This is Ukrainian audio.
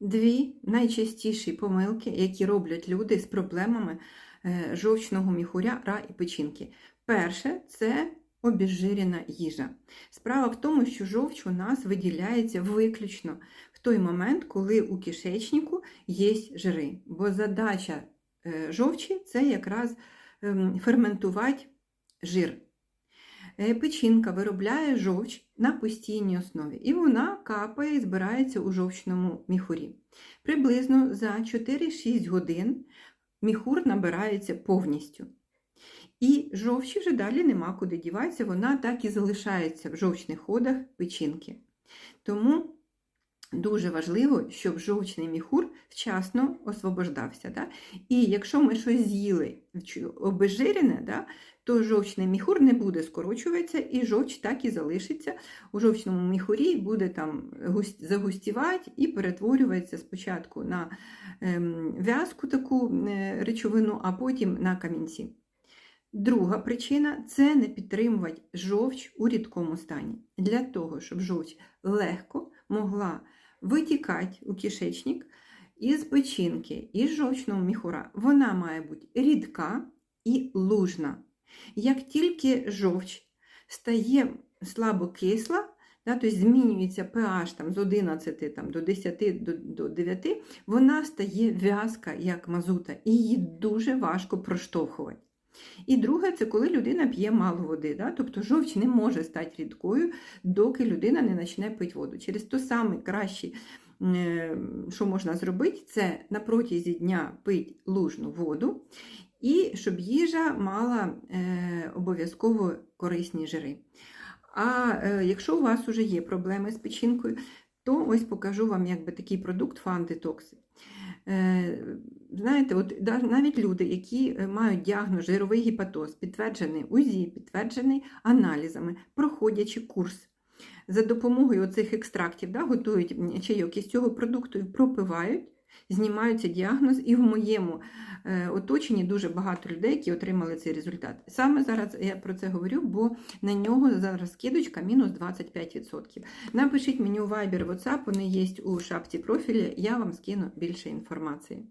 Дві найчастіші помилки, які роблять люди з проблемами е, жовчного міхуря ра і печінки. Перше це обезжирена їжа. Справа в тому, що жовч у нас виділяється виключно в той момент, коли у кишечнику є жири. Бо задача е, жовчі це якраз ем, ферментувати жир. Е, Печінка виробляє жовч на постійній основі, і вона капає і збирається у жовчному міхурі. Приблизно за 4-6 годин міхур набирається повністю. І жовчі вже далі нема куди діватися, вона так і залишається в жовчних ходах печінки. Тому дуже важливо, щоб жовчний міхур вчасно освобождався. Да? І якщо ми щось з'їли обезжирене, да, то жовчний міхур не буде скорочуватися, і жовч так і залишиться у жовчному міхурі, буде там загустівати і перетворюється спочатку на ем, в'язку таку е, речовину, а потім на камінці. Друга причина це не підтримувати жовч у рідкому стані. Для того, щоб жовч легко могла витікати у кишечник із печінки, із жовчного міхура, вона має бути рідка і лужна. Як тільки жовч стає слабокисла, да, тобто змінюється pH там, з 11 там, до 10 до, до 9, вона стає в'язка, як мазута, і її дуже важко проштовхувати. І друге, це коли людина п'є мало води. Да? Тобто жовч не може стати рідкою, доки людина не почне пити воду. Через то саме краще, що можна зробити, це на протязі дня пити лужну воду, і щоб їжа мала е, обов'язково корисні жири. А е, якщо у вас вже є проблеми з печінкою, то ось покажу вам якби такий продукт Фантитокс. Знаєте, от навіть люди, які е, мають діагноз жировий гепатоз, підтверджений УЗІ, підтверджений аналізами, проходячи курс. За допомогою цих екстрактів да, готують чайок із цього продукту пропивають, знімаються діагноз, і в моєму е, оточенні дуже багато людей, які отримали цей результат. Саме зараз я про це говорю, бо на нього зараз скидочка мінус 25%. Напишіть мені у Viber, WhatsApp, вони є у шапці профілі, я вам скину більше інформації.